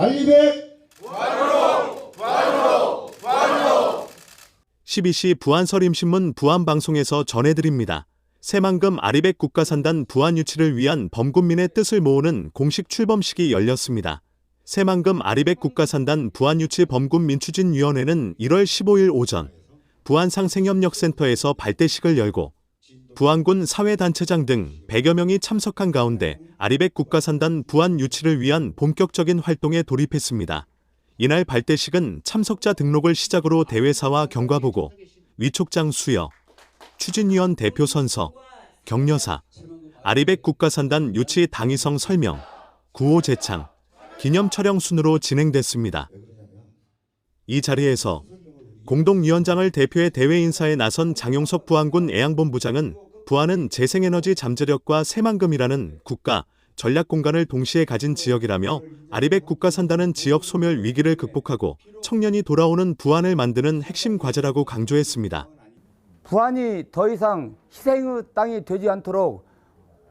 알리백 12시 부안서림신문 부안방송에서 전해드립니다. 새만금 아리백 국가산단 부안 유치를 위한 범군민의 뜻을 모으는 공식 출범식이 열렸습니다. 새만금 아리백 국가산단 부안 유치 범군 민 추진위원회는 1월 15일 오전 부안 상생협력센터에서 발대식을 열고 부안군 사회단체장 등 100여 명이 참석한 가운데 아리백 국가산단 부안 유치를 위한 본격적인 활동에 돌입했습니다. 이날 발대식은 참석자 등록을 시작으로 대회사와 경과보고, 위촉장 수여, 추진위원 대표 선서, 격려사, 아리백 국가산단 유치 당위성 설명, 구호 제창, 기념 촬영 순으로 진행됐습니다. 이 자리에서 공동위원장을 대표해 대회 인사에 나선 장용석 부안군 애양본부장은 부안은 재생에너지 잠재력과 새만금이라는 국가 전략 공간을 동시에 가진 지역이라며 아리백 국가 산다는 지역 소멸 위기를 극복하고 청년이 돌아오는 부안을 만드는 핵심 과제라고 강조했습니다. 부안이 더 이상 희생의 땅이 되지 않도록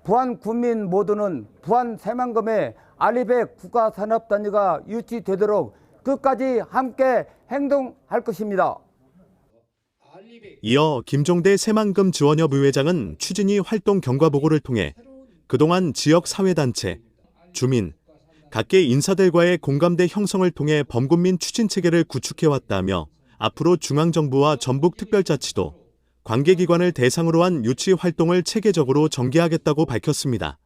부안 국민 모두는 부안 새만금의 알리백 국가산업단지가 유치되도록 끝까지 함께 행동할 것입니다. 이어 김종대 새만금 지원협 의회장은 추진위 활동 경과 보고를 통해 그동안 지역 사회단체, 주민, 각계 인사들과의 공감대 형성을 통해 범군민 추진 체계를 구축해왔다며 앞으로 중앙정부와 전북특별자치도 관계기관을 대상으로 한 유치 활동을 체계적으로 전개하겠다고 밝혔습니다.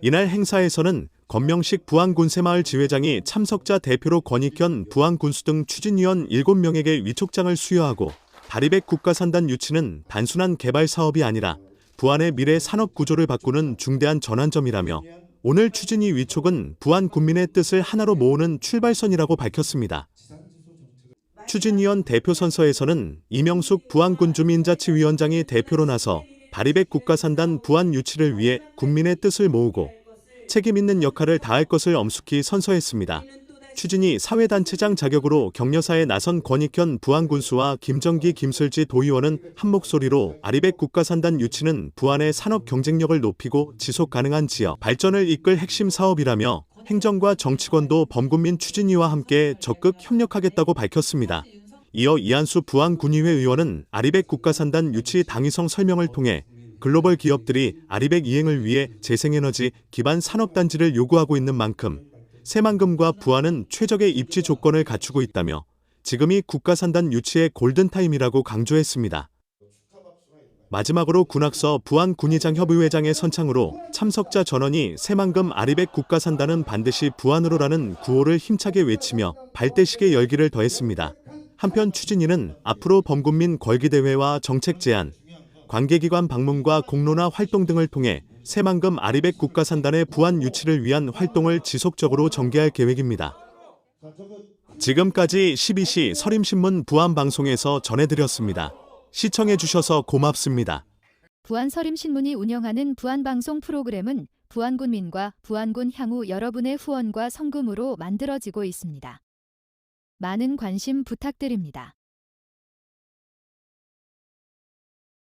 이날 행사에서는 건명식 부안군세마을 지회장이 참석자 대표로 권익현 부안군수 등 추진위원 7명에게 위촉장을 수여하고 다리백 국가산단 유치는 단순한 개발 사업이 아니라 부안의 미래 산업 구조를 바꾸는 중대한 전환점이라며 오늘 추진위 위촉은 부안 군민의 뜻을 하나로 모으는 출발선이라고 밝혔습니다. 추진위원 대표 선서에서는 이명숙 부안군 주민자치위원장이 대표로 나서 다리백 국가산단 부안 유치를 위해 국민의 뜻을 모으고 책임 있는 역할을 다할 것을 엄숙히 선서했습니다. 추진이 사회단체장 자격으로 격려사에 나선 권익현 부안군수와 김정기 김슬지 도의원은 한 목소리로 아리백 국가산단 유치는 부안의 산업 경쟁력을 높이고 지속 가능한 지역 발전을 이끌 핵심 사업이라며 행정과 정치권도 범군민 추진위와 함께 적극 협력하겠다고 밝혔습니다. 이어 이한수 부안군의회 의원은 아리백 국가산단 유치 당위성 설명을 통해 글로벌 기업들이 아리백 이행을 위해 재생에너지 기반 산업단지를 요구하고 있는 만큼 새만금과 부안은 최적의 입지 조건을 갖추고 있다며 지금이 국가산단 유치의 골든타임이라고 강조했습니다. 마지막으로 군악서 부안 군의장 협의회장의 선창으로 참석자 전원이 새만금 아리백 국가산단은 반드시 부안으로라는 구호를 힘차게 외치며 발대식의 열기를 더했습니다. 한편 추진위는 앞으로 범군민 걸기대회와 정책 제안, 관계기관 방문과 공론화 활동 등을 통해 새만금 아리백 국가산단의 부안 유치를 위한 활동을 지속적으로 전개할 계획입니다. 지금까지 12시 서림신문 부안방송에서 전해드렸습니다. 시청해주셔서 고맙습니다. 부안서림신문이 운영하는 부안방송 프로그램은 부안군민과 부안군 향후 여러분의 후원과 성금으로 만들어지고 있습니다. 많은 관심 부탁드립니다.